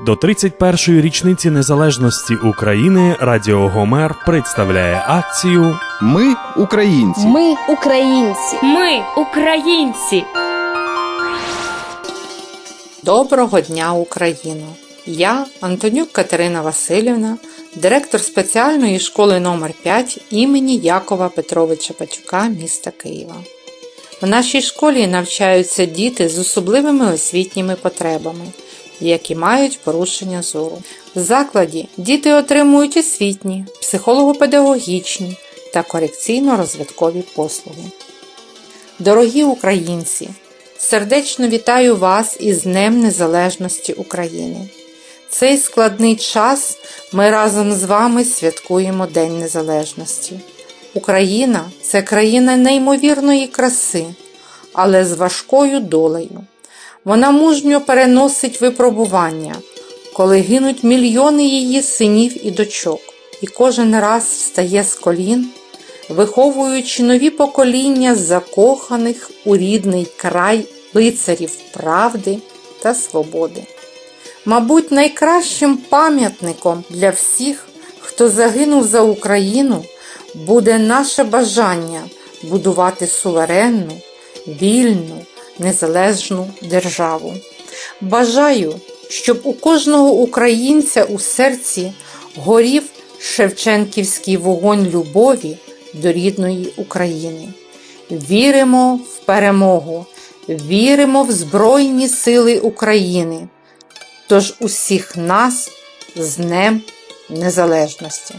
До 31-ї річниці незалежності України Радіо Гомер представляє акцію Ми українці. Ми українці. Ми українці. Доброго дня, Україно! Я, Антонюк Катерина Васильівна, директор спеціальної школи номер 5 імені Якова Петровича Патюка міста Києва. В нашій школі навчаються діти з особливими освітніми потребами, які мають порушення зору. В закладі діти отримують освітні, психолого-педагогічні та корекційно-розвиткові послуги. Дорогі українці! Сердечно вітаю вас із Днем Незалежності України. Цей складний час ми разом з вами святкуємо День Незалежності. Україна це країна неймовірної краси, але з важкою долею. Вона мужньо переносить випробування, коли гинуть мільйони її синів і дочок, і кожен раз встає з колін виховуючи нові покоління закоханих у рідний край лицарів правди та свободи. Мабуть, найкращим пам'ятником для всіх, хто загинув за Україну, буде наше бажання будувати суверенну, вільну, незалежну державу. Бажаю, щоб у кожного українця у серці горів Шевченківський вогонь любові до рідної України. Віримо в перемогу, віримо в Збройні Сили України. Тож усіх нас з Днем Незалежності.